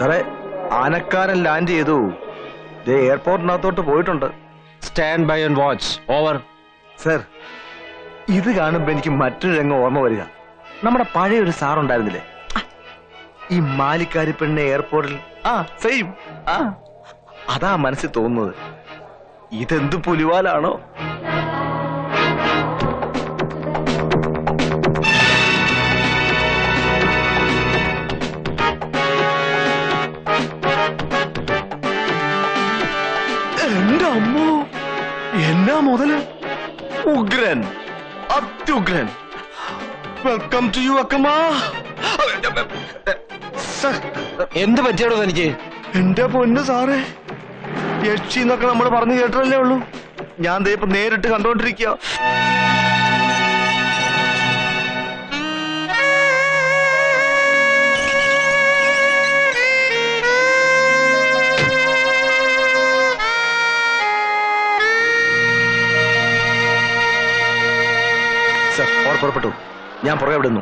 സാറേ ആനക്കാരൻ ലാൻഡ് ചെയ്തു. ദേ എയർപോർട്ടിനകത്തോട്ട് പോയിട്ടുണ്ട്. Stand by and watch over sir ഇത് കാണുമ്പോ എനിക്ക് മറ്റൊരു രംഗം ഓർമ്മ വരിക. നമ്മുടെ പഴയ ഒരു സാർ ഉണ്ടായിരുന്നില്ലേ? ഈ മാലിക്കാരി പെണ്ണ് എയർപോർട്ടിൽ ആ സെയിം ആ. അതാ മനസ്സിൽ തോന്നുന്നത്. ഇതെന്ത് പുലിവാലാണോ? എന്റെ അമ്മോ എന്നാ മുതൽ? ഉഗ്രൻ. അത്യുഗ്രൻ. വെൽക്കം ടു യു അക്കമാ. സർ, എന്ത് പറ്റിയാടോ തനിക്ക്? എന്റെ പൊന്ന് സാറേ യക്ഷി എന്നൊക്കെ നമ്മൾ പറഞ്ഞു കേട്ടല്ലേ ഉള്ളൂ. ഞാൻ ദേ ഇപ്പൊ നേരിട്ട് കണ്ടോണ്ടിരിക്കുക സർ ഓർ പുറപ്പെട്ടു. ഞാൻ പുറകെ വിടുന്നു.